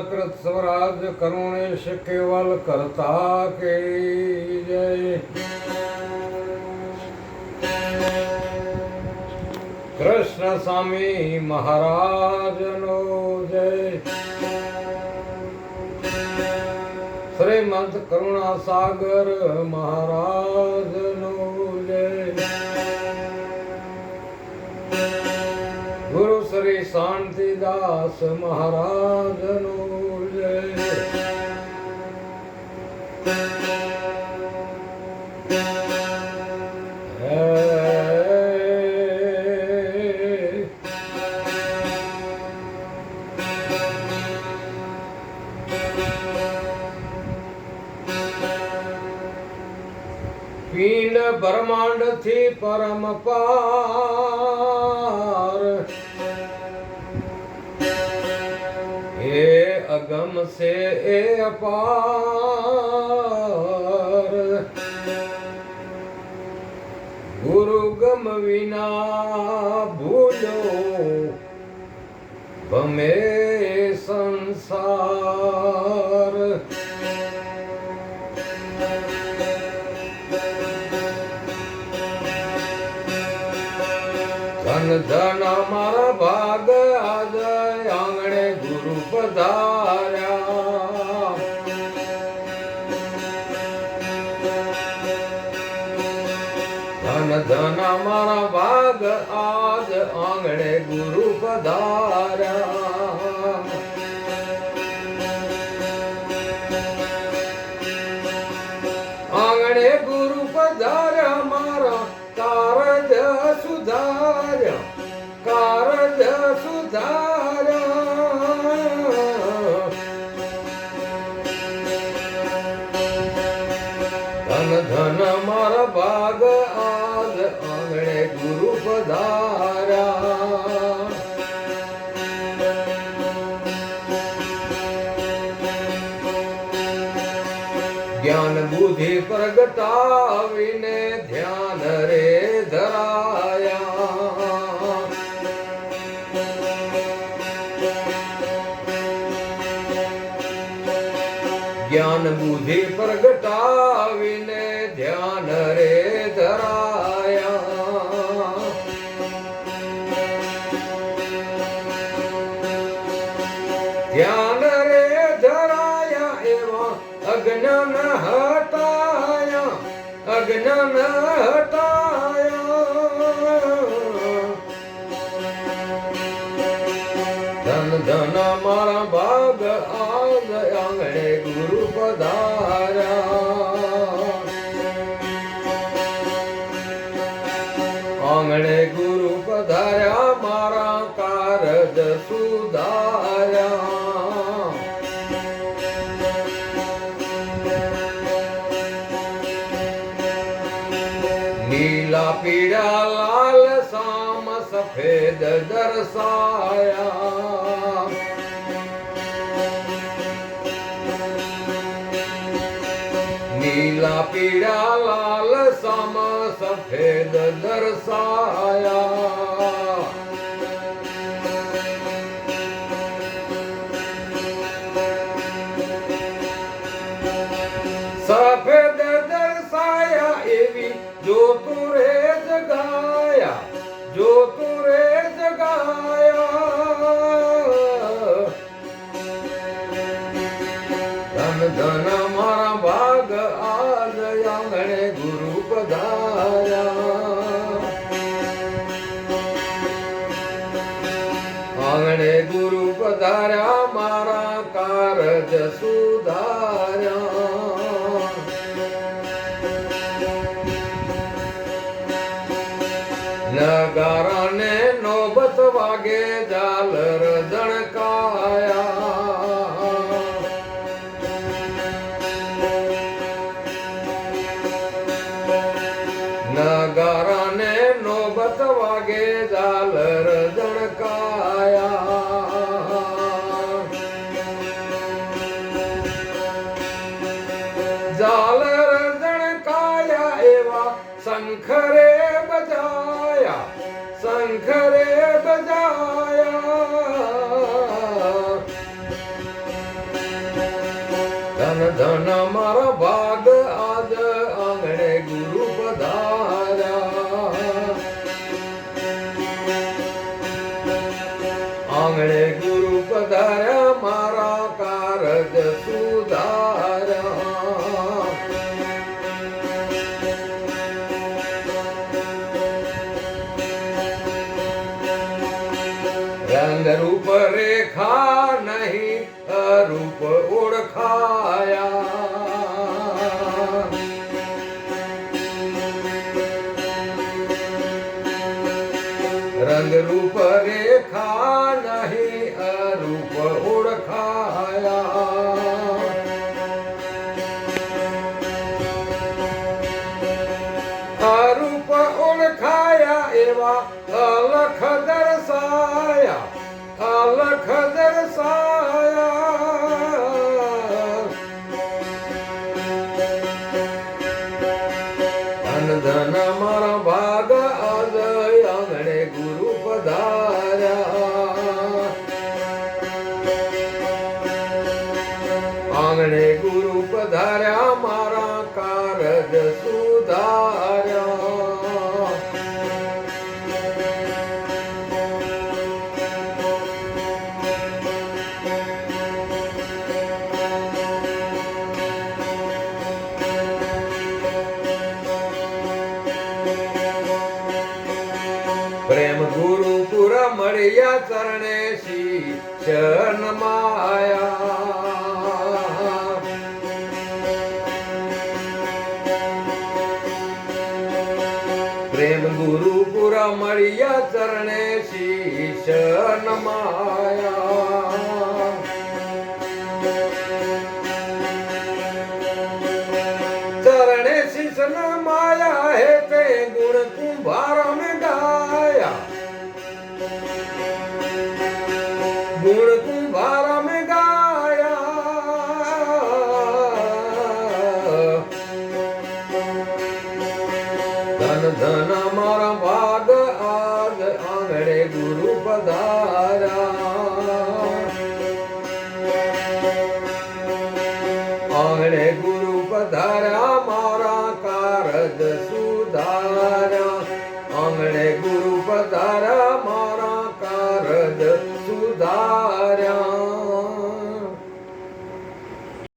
સકૃત સ્વરાજ કરુણેશ કેવલ કરતા કે જય. કૃષ્ણ સ્વામી મહારાજનો જય. શ્રીમંત કરુણા સાગર મહારાજનો જય. ગુરુ શ્રી શાંતિદાસ મહારાજનો થી પરમ પાર. હે અગમ સે એ અપાર ગુરુ ગમ વિના ભૂલો ભમે સંસાર. ધન ધન મારા ભાગ આજ આંગણે ગુરુ પધાર્યા. ધન ધન મારા ભાગ આજ આંગણે ગુરુ પધાર્યા. સુધાર્યા કારજ સુધાર્યા. ધન ધન મારા ભાગ આજ આંગણે ગુરુ પધાર્યા ज़र ज्ञाने ज़रू ਅਗਨਨ ਹਟਾਇਆ ਅਗਨਨ ਹਟਾਇਆ हटाया धन धन मां बाग आंगे ਗੁਰੂ पध આંગણે ગુરુ પધાર્યા મારા કારજ સુધાર્યા. નીલા પીળા લાલ સામ સફેદ દર્શાયા. નીલા પીળા લાલ સામ સફેદ દર્શાયા આંગણે ગુરુ પધાર્યા આંગણે ગુરુ પધાર્યા મારા કારજ સુધાર્યા નગારાને નગારાને નોબત વાગે ઝાલર દણકાયા ઝાલર દણકાયા એવા શંખરે બજાયા શંખરે બજાયા. ધન મારા રંગ રૂપ રેખા નહીં, અરૂપ ઓળખાયા. રંગ રૂપ રેખા નહીં, અરૂપ ઓળખાયા. અરૂપ ઓળખાયા એવા અલખ દર્શાયા. અલખ દર્શાયા ધન ધન મારા ભાગ આજ આંગણે ગુરુ પધાર્યા આંગણે ગુરુ પધાર્યા મારા કારજ સુધાર્યા મળ્યા ચરણે શિક્ષણ માયા. પ્રેમ ગુરુ પુરા મળ્યા ચરણે શિક્ષણ માયા. ચરણે શિશન માયા હે તે ગુણ કુંભાર ધન મારા ભાગ આગ આંગણે ગુરુ પધારા આંગણે ગુરુ પધારા મારા કારજ સુ